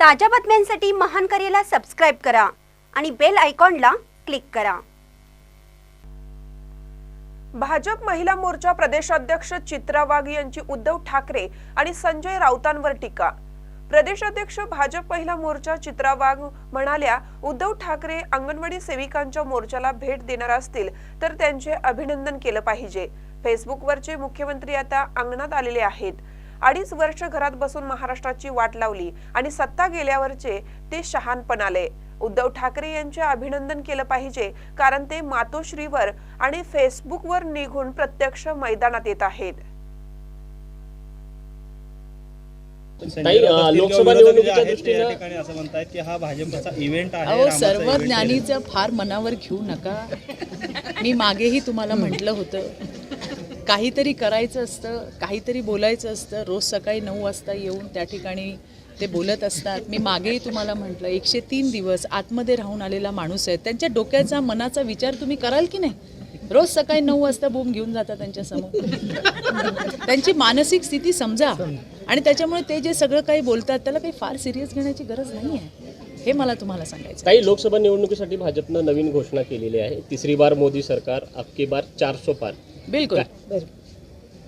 ताज्या बातम्यांसाठी महान करेला सबस्क्राईब करा आणि बेल आयकॉनला क्लिक करा. भाजप महिला मोर्चा प्रदेशाध्यक्ष चित्रा वाघ यांची उद्धव ठाकरे आणि संजय राऊतांवर टीका. प्रदेशाध्यक्ष भाजप महिला मोर्चा चित्रा वाघ म्हणाल्या उद्धव ठाकरे अंगणवाडी सेविकांच्या मोर्चाला भेट देणार असतील तर त्यांचे अभिनंदन केलं पाहिजे. फेसबुकवरचे मुख्यमंत्री आता अंगणात आलेले आहेत. अडीच वर्ष घरात बसून महाराष्ट्राची वाट लावली आणि सत्ता गेल्यावरचे ते शहाणपण आले. उद्धव ठाकरे यांचे अभिनंदन केलं पाहिजे कारण ते मातोश्रीवर आणि फेसबुकवर निघून प्रत्यक्ष मैदानात येत आहेत. लोकसभा निवडणुकीच्या दृष्टीनं- या ठिकाणी असं म्हणतायत की हा भाजपचा इव्हेंट आहे अहो रामाचा सर्व. ज्ञानीचं फार मनावर घेऊ नका. मी मागेही तुम्हाला म्हटलं होतं. काहीतरी करायचं असतं काहीतरी बोलायचं असतं. रोज सकाळी नऊ वाजता येऊन त्या ठिकाणी ते बोलत असतात. मी मागेही तुम्हाला म्हटलं एकशे तीन दिवस आतमध्ये राहून आलेला माणूस आहे. त्यांच्या डोक्याचा मनाचा विचार तुम्ही कराल की नाही? रोज सकाळी नऊ वाजता बूम घेऊन जाता त्यांच्यासमोर त्यांची मानसिक स्थिती समजा. आणि त्याच्यामुळे ते जे सगळं काही बोलतात त्याला काही फार सिरियस घेण्याची गरज नाही आहे हे मला तुम्हाला सांगायचं. ताई लोकसभा निवडणुकीसाठी भाजपनं नवीन घोषणा केलेली आहे. तिसरी बार मोदी सरकार अबकी बार चारसो पार. बिलकुल.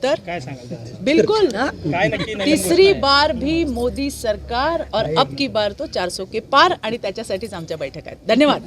तर काय सांगाल? बिल्कुल काय नक्की नवीन तिसरी? बार भी मोदी सरकार और अब की बार तो 400 के पार आणि त्याच्यासाठीच आमच्या बैठक आहेत. धन्यवाद.